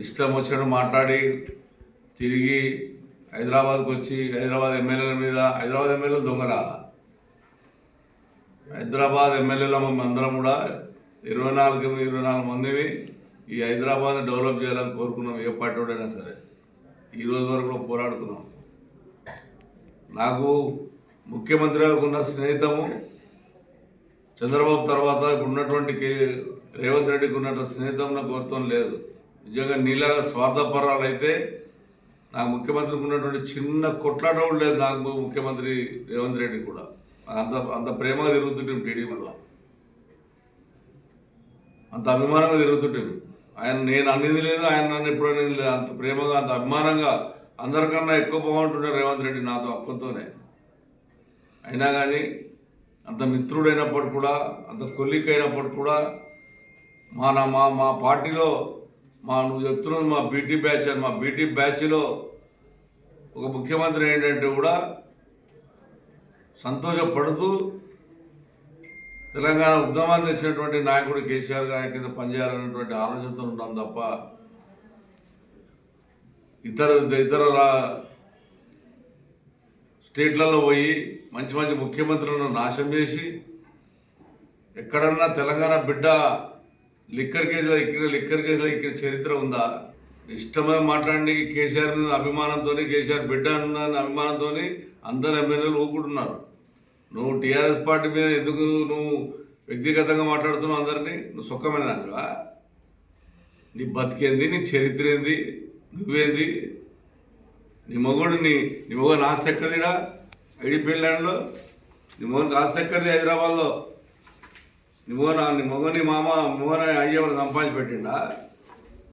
ఇష్టం వచ్చినట్టు మాట్లాడి తిరిగి హైదరాబాద్కి వచ్చి హైదరాబాద్ ఎమ్మెల్యేల మీద హైదరాబాద్ ఎమ్మెల్యేలు దొంగల. హైదరాబాద్ ఎమ్మెల్యేల అందరం కూడా ఇరవై నాలుగు ఇరవై నాలుగు మందివి ఈ హైదరాబాద్ని డెవలప్ చేయాలని కోరుకున్నాం ఏ పార్టీ సరే. ఈ రోజు వరకు కూడా పోరాడుతున్నాం. నాకు ముఖ్యమంత్రులకు ఉన్న స్నేహితము చంద్రబాబు తర్వాత ఇప్పుడు ఉన్నటువంటి రేవంత్ రెడ్డికి ఉన్నటువంటి స్నేహితం నాకు లేదు. నిజంగా నీలా స్వార్థపరాలు అయితే నాకు ముఖ్యమంత్రికి ఉన్నటువంటి చిన్న కొట్లాట లేదు నాకు ముఖ్యమంత్రి రేవంత్ రెడ్డి కూడా. అంత అంత ప్రేమగా తిరుగుతుంటాం టీడీపీలో అంత అభిమానంగా తిరుగుతుంటాం. ఆయన నేను అనేది లేదు ఆయన నన్ను ఎప్పుడు అనేది లేదు. అంత ప్రేమగా అంత అభిమానంగా అందరికన్నా ఎక్కువ బాగుంటుండే రేవంత్ రెడ్డి నాతో అక్కతోనే. అయినా కానీ అంత మిత్రుడైనప్పటికి కూడా అంత కొల్లిక అయినప్పటికి కూడా మా నా మా మా పార్టీలో మా నువ్వు చెప్తున్నావు మా బీటీ బ్యాచ్ అని. మా బీటీ బ్యాచ్లో ఒక ముఖ్యమంత్రి ఏంటంటే కూడా సంతోషపడుతూ తెలంగాణ ఉద్యమాన్ని తెచ్చినటువంటి నాయకుడు కేసీఆర్ గారి కింద పనిచేయాలన్నటువంటి ఆలోచనతో ఉన్నాం తప్ప ఇతర ఇతర రా స్టేట్లలో పోయి మంచి మంచి ముఖ్యమంత్రులను నాశనం చేసి ఎక్కడన్నా తెలంగాణ బిడ్డ లిక్కర్ కేసులో ఎక్కిన లిక్కర్ కేసులో ఎక్కిన చరిత్ర ఉందా? ఇష్టమైన మాట్లాడి కేసీఆర్ మీద అభిమానంతో కేసీఆర్ బిడ్డ అన్న అభిమానంతో అందరు ఎమ్మెల్యేలు ఊకుంటున్నారు నువ్వు టీఆర్ఎస్ పార్టీ మీద ఎందుకు నువ్వు వ్యక్తిగతంగా మాట్లాడుతున్నావు అందరినీ? నువ్వు సుఖమైన దానివా? నీ బతికేంది? నీ చరిత్ర ఏంది? నువ్వేంది? నీ మగోడు నీ నీ మగోని ఆస్తి ఎక్కడిదిడా ఐడిపి ల్యాండ్లో? నీ మగోనికి ఆస్తి ఎక్కడిది హైదరాబాద్లో? నీ మగోన నీ మగని మామ మోహన అయ్యేవాడు సంపాదించి పెట్టిండా